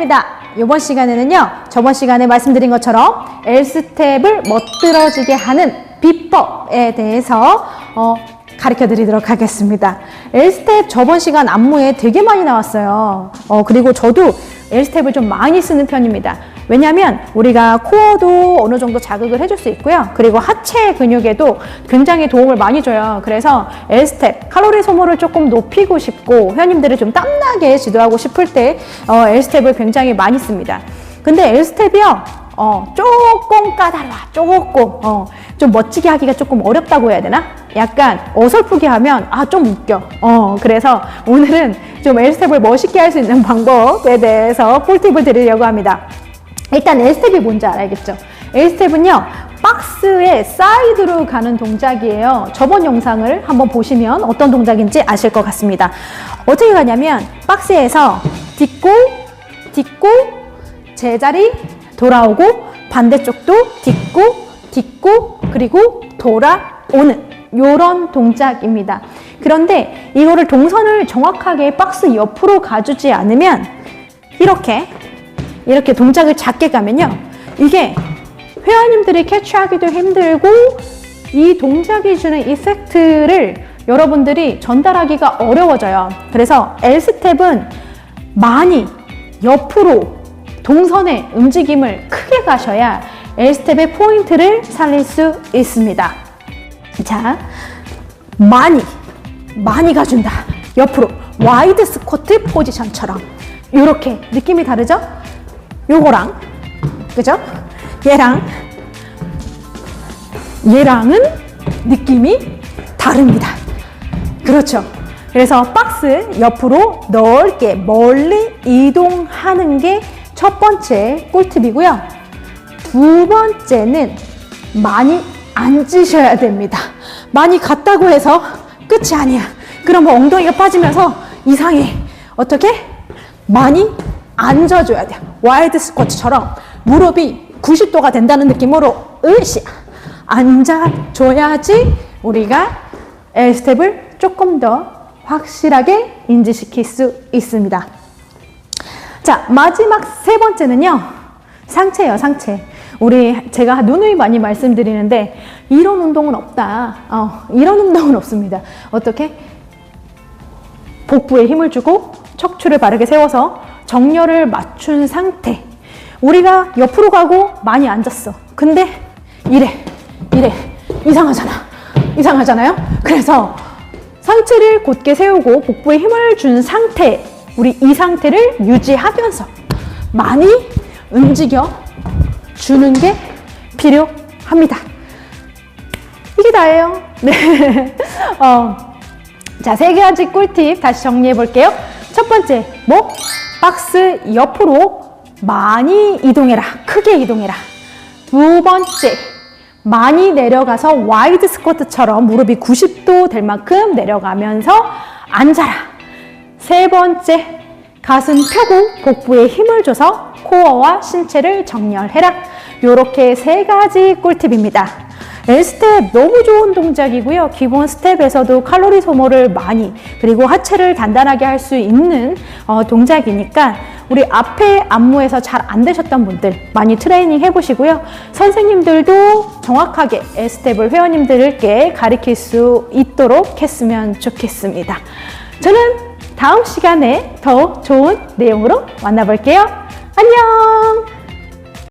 시간입니다. 이번 시간에는요, 저번 시간에 말씀드린 것처럼 L스텝을 멋들어지게 하는 비법에 대해서 어, 가르쳐 드리도록 하겠습니다. L스텝 저번 시간 안무에 되게 많이 나왔어요. 어, 그리고 저도 L스텝을 좀 많이 쓰는 편입니다. 왜냐하면 우리가 코어도 어느 정도 자극을 해줄 수 있고요. 그리고 하체 근육에도 굉장히 도움을 많이 줘요. 그래서 L스텝, 칼로리 소모를 조금 높이고 싶고 회원님들을 좀 땀나게 지도하고 싶을 때 어, L스텝을 굉장히 많이 씁니다. 근데 L스텝이요. 어, 조금 까다로워. 조금. 어, 좀 멋지게 하기가 조금 어렵다고 해야 되나? 약간 어설프게 하면, 아, 좀 웃겨. 어, 그래서 오늘은 좀 L스텝을 멋있게 할 수 있는 방법에 대해서 꿀팁을 드리려고 합니다. 일단 L스텝이 뭔지 알아야겠죠? L스텝은요, 박스의 사이드로 가는 동작이에요. 저번 영상을 한번 보시면 어떤 동작인지 아실 것 같습니다. 어떻게 가냐면, 박스에서 딛고, 딛고, 제자리, 돌아오고, 반대쪽도 딛고, 딛고, 그리고 돌아오는 요런 동작입니다. 그런데 이거를 동선을 정확하게 박스 옆으로 가주지 않으면 이렇게 이렇게 동작을 작게 가면요. 이게 회원님들이 캐치하기도 힘들고 이 동작이 주는 이펙트를 여러분들이 전달하기가 어려워져요. 그래서 L스텝은 많이 옆으로 동선의 움직임을 크게 가셔야 L스텝의 포인트를 살릴 수 있습니다. 자, 많이, 많이 가준다. 옆으로 와이드 스쿼트 포지션처럼 이렇게 느낌이 다르죠? 요거랑 그죠? 얘랑 얘랑은 느낌이 다릅니다. 그렇죠. 그래서 박스 옆으로 넓게 멀리 이동하는 게 첫 번째 꿀팁이고요. 두 번째는 많이 앉으셔야 됩니다. 많이 갔다고 해서 끝이 아니야. 그러면 엉덩이가 빠지면서 이상해. 어떻게? 많이 앉아줘야 돼요. 와이드 스쿼트처럼 무릎이 90도가 된다는 느낌으로 으쌰 앉아줘야지 우리가 L스텝을 조금 더 확실하게 인지시킬 수 있습니다. 자, 마지막 세 번째는요. 상체예요, 상체. 우리 제가 누누이 많이 말씀드리는데 이런 운동은 없다. 어, 이런 운동은 없습니다. 어떻게? 복부에 힘을 주고 척추를 바르게 세워서 정렬을 맞춘 상태. 우리가 옆으로 가고 많이 앉았어. 근데 이래, 이래. 이상하잖아. 이상하잖아요? 그래서 상체를 곧게 세우고 복부에 힘을 준 상태. 우리 이 상태를 유지하면서 많이 움직여 주는 게 필요합니다. 이게 다예요. 네. 어, 자, 세 가지 꿀팁 다시 정리해 볼게요. 첫 번째, 뭐? 박스 옆으로 많이 이동해라. 크게 이동해라. 두 번째, 많이 내려가서 와이드 스쿼트처럼 무릎이 90도 될 만큼 내려가면서 앉아라. 세 번째, 가슴 펴고 복부에 힘을 줘서 코어와 신체를 정렬해라. 이렇게 세 가지 꿀팁입니다. L스텝 너무 좋은 동작이고요. 기본 스텝에서도 칼로리 소모를 많이 그리고 하체를 단단하게 할 수 있는 어, 동작이니까 우리 앞에 안무에서 잘 안 되셨던 분들 많이 트레이닝 해보시고요. 선생님들도 정확하게 L스텝을 회원님들께 가르칠 수 있도록 했으면 좋겠습니다. 저는 다음 시간에 더 좋은 내용으로 만나볼게요. 안녕!